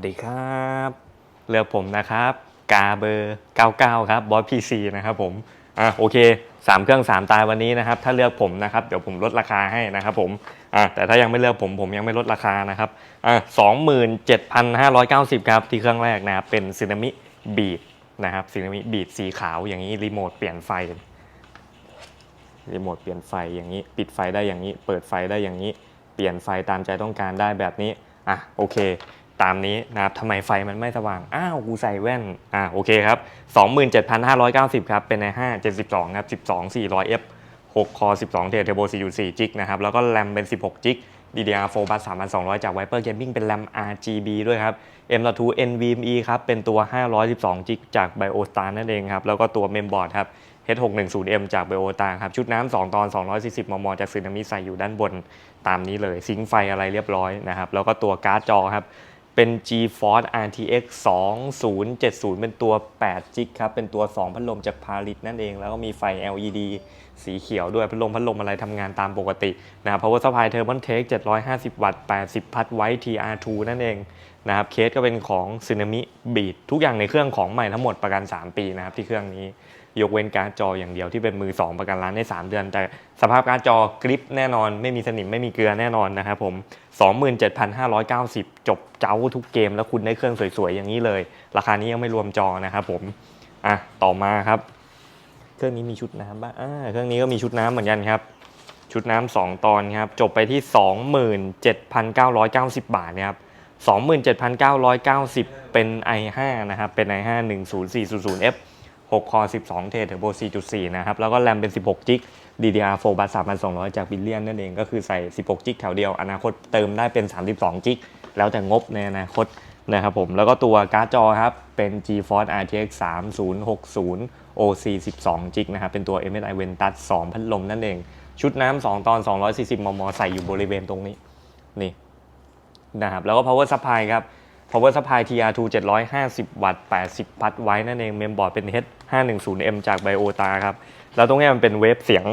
วัสดีครับเลือกผมนะครับกาเบอร์ 99 ครับบอสพีซีนะครับผมอะโอเค 3 เครื่อง 3 ตายวันนี้นะครับ ถ้าเลือกผมนะครับเดี๋ยวผมลดราคาให้นะครับผมอะแต่ถ้ายังไม่เลือกผมผมยังไม่ลดราคานะครับอะ27,590 ครับ ที่เครื่องแรกนะครับเป็นซีนามิบีดนะครับซีนามิบีดสีขาวอย่างนี้รีโมทเปลี่ยนไฟรีโมทเปลี่ยนไฟอย่างนี้ ปิดไฟได้อย่างนี้ เปิดไฟได้อย่างนี้ เปลี่ยนไฟตามใจต้องการได้แบบนี้อะโอเค ตามนี้นะครับทำไมไฟมันไม่สว่าง อ้าว กูใส่แว่น อะโอเคครับ 27,590 ครับ เป็นใน 5 72 ครับ 12 400F 6คอ12เทอร์โบ4.4จิกนะครับ แล้วก็แรมเป็น 16จิก DDR4 บัส3,200 จาก Viper Gaming เป็นแรม RGB ด้วยครับ M.2 NVMe ครับ เป็นตัว 512จิกจาก BioStar นั่นเองครับ แล้วก็ตัว Mainboard ครับ H610M จาก BioStar ครับ ชุดน้ำ2ตอน 240 มม จากซึนามิใส่อยู่ด้านบน ตามนี้เลย ซิงค์ไฟอะไรเรียบร้อยนะครับ แล้วก็ตัวการ์ดจอครับ เป็น GeForce RTX 2070 เป็นตัว8จิกครับ เป็นตัว 2 พัดลมจากพาริสนั่นเอง แล้วก็มีไฟ LED สีเขียวด้วย พัดลมพัดลมอะไรทำงานตามปกตินะครับ Power Supply Thermaltake 750 วัตต์ 80 พัดไว้ TR2 นั่นเองนะครับเคสก็เป็นของ Tsunami Beat ทุกอย่างในเครื่องของใหม่ทั้งหมดประกัน 3 ปีนะครับที่เครื่องนี้ยกเว้นการ์ดจออย่างเดียวที่เป็นมือ 2 ประกันร้านได้ 3 เดือน แต่สภาพการ์ดจอกริปแน่นอน ไม่มีสนิมไม่มีเกลือแน่นอนนะครับผม 27,590 จบเจ้าทุกเกมแล้วคุณได้เครื่องสวยๆ อย่างนี้เลย ราคานี้ยังไม่รวมจอนะครับผมอะต่อมาครับ เครื่องนี้มีชุดน้ำบ้างอ่าเครื่องนี้ก็มีชุดน้ำเหมือนกันครับชุดน้ำสองตอนครับจบไปที่ 27,990 บาทนะครับ 27,990 เป็น i5 นะครับ เป็น i5 10400F 6 คอ 12 เทเทอร์โบ 4.4 นะครับ แล้วก็แรมเป็น 16 จิก DDR4 บัส3,200 จากบิลเลียนนั่นเอง ก็คือใส่ 16 จิกแถวเดียว อนาคตเติมได้เป็น 32 จิก แล้วแต่งบในอนาคตนะครับผม แล้วก็ตัวการ์ดจอครับ เป็น GeForce RTX 3060 OC 12 จิกนะครับ เป็นตัว MSI Ventus 2 พัดลมนั่นเอง ชุดน้ำ 2 ตอน 240 มม ใส่อยู่บริเวณตรงนี้ นี่ นะครับแล้วก็ power supply ครับ power supply TR2 750 วัตต์ 80 พัดไว้นั่นเองเมมบอร์ดเป็น H510M จาก Biota ครับ แล้วตรงนี้มันเป็นเวฟเสียง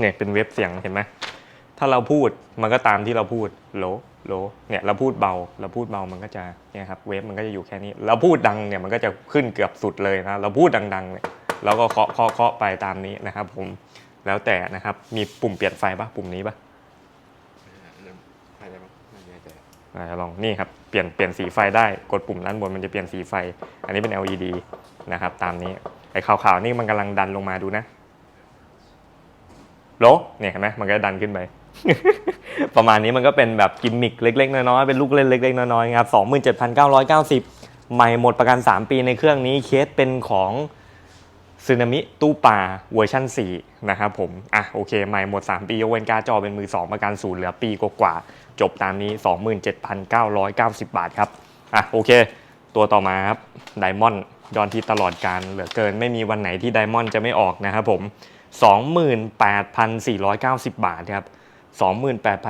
เนี่ยเป็นเวฟเสียงเห็นไหมถ้าเราพูดมันก็ตามที่เราพูดโลโลเนี่ยเราพูดเบาเราพูดเบามันก็จะเนี่ยครับเวฟมันก็จะอยู่แค่นี้ เราพูดดังเนี่ยมันก็จะขึ้นเกือบสุดเลยนะเราพูดดังๆเนี่ยเราก็เคาะเคาะเคาะไปตามนี้นะครับผมแล้วแต่นะครับมีปุ่มเปลี่ยนไฟปะปุ่มนี้ปะ ใครจะบ้างไม่แน่ใจอ่าลองนี่ครับเปลี่ยนเปลี่ยนสีไฟได้กดปุ่มด้านบนมันจะเปลี่ยนสีไฟ อันนี้เป็น LED นะครับ ตามนี้ไอ้ขาวๆนี่มันกำลังดันลงมาดูนะโลเนี่ยเห็นไหมมันก็ดันขึ้นไป ประมาณนี้มันก็เป็นแบบกิมมิคเล็กๆ น้อยๆเป็นลูกเล่นเล็กๆ น้อยๆครับ27,990ใหม่หมดประกัน 3 ปีในเครื่องนี้เคสเป็นของ ซึนามิตู้ปลาเวอร์ชัน4นะครับผม อะโอเค ใหม่หมด 3 ปียกเว้นการจอเป็นมือ 2 ประกันศูนย์เหลือปีกว่าจบตามนี้ 27,990 บาทครับ อะโอเค ตัวต่อมาครับไดมอนด์ยอดที่ตลอดการเหลือเกินไม่มีวันไหนที่ไดมอนด์จะไม่ออกนะครับผม 28,490 บาทครับ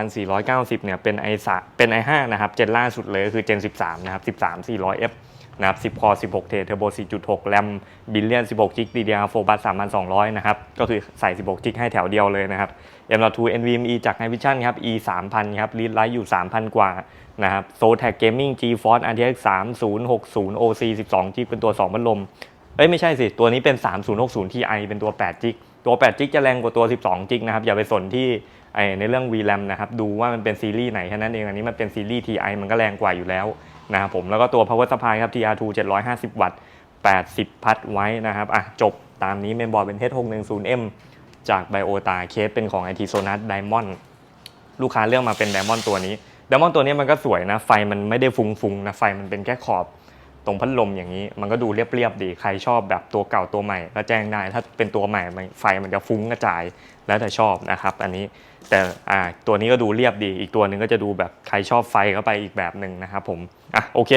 28,490เนี่ยเป็น i 3เป็น i5 นะครับ เจนล่าสุดเลยคือเจน 13 นะครับ 13 400F นะครับ10 คอ 16 เทเทอร์โบ 4.6 แรมบิลเลียน 16 จิก DDR4 บัส3,200 นะครับ ก็คือใส่ 16 จิกให้แถวเดียวเลยนะครับ M.2 NVMe จาก Hikvision ครับ E 3,000 ครับ Read Write อยู่ 3,000 กว่านะครับ Zotac Gaming GeForce RTX 3060 OC 12 จิกเป็นตัว 2 พัดลม เอ้ย ไม่ใช่สิ ตัวนี้เป็น 3060 Ti เป็นตัว 8 จิก ตัว 8 จิกจะแรงกว่าตัว 12 จิกนะครับ อย่าไปสนที่ในเรื่อง VRAM นะครับ ดูว่ามันเป็นซีรีส์ไหนแค่นั้นเอง อันนี้มันเป็นซีรีส์ Ti มันก็แรงกว่าอยู่แล้ว นะครับผมแล้วก็ตัว Power Supply ครับ TR2 750 วัตต์ 80 พัดไว้นะครับอะจบตามนี้เมนบอร์ดเป็น H610M จาก Biota เคสเป็นของ IT Sonas Diamond ลูกค้าเลือกมาเป็น Diamond ตัวนี้ Diamond ตัวนี้มันก็สวยนะ ไฟมันไม่ได้ฟุ้งๆนะ ไฟมันเป็นแค่ขอบ ตรงพัดลมอย่างนี้ มันก็ดูเรียบๆดีใครชอบแบบตัวเก่าตัวใหม่ก็แจ้งได้ ถ้าเป็นตัวใหม่ไฟมันจะฟุ้งกระจายแล้วแต่ชอบนะครับ อันนี้แต่ตัวนี้ก็ดูเรียบดี อีกตัวหนึ่งก็จะดูแบบใครชอบไฟเข้าไปอีกแบบหนึ่งนะครับผมอะโอเค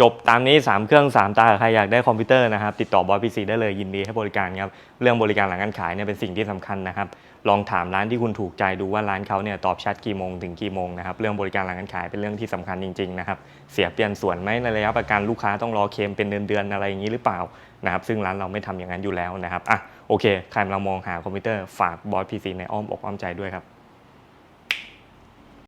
จบตามนี้ 3 เครื่อง 3 ตาใครอยากได้คอมพิวเตอร์นะครับ ติดต่อบอยพีซีได้เลยยินดีให้บริการครับ เรื่องบริการหลังการขายเนี่ยเป็นสิ่งที่สำคัญนะครับ ลองถามร้านที่คุณถูกใจดูว่าร้านเขาเนี่ยตอบชัดกี่โมงถึงกี่โมงนะครับ เรื่องบริการหลังการขายเป็นเรื่องที่สำคัญจริงๆนะครับ เสียเปลี่ยนส่วนไหมในระยะประกันลูกค้าต้องรอเคมเป็นเดือนๆอะไรอย่างนี้หรือเปล่านะครับ ซึ่งร้านเราไม่ทำอย่างนั้นอยู่แล้วนะครับ อะ โอเค ใครกำลังมองหาคอมพิวเตอร์ฝากบอยพีซีในอ้อมอกอ้อมใจด้วยครับ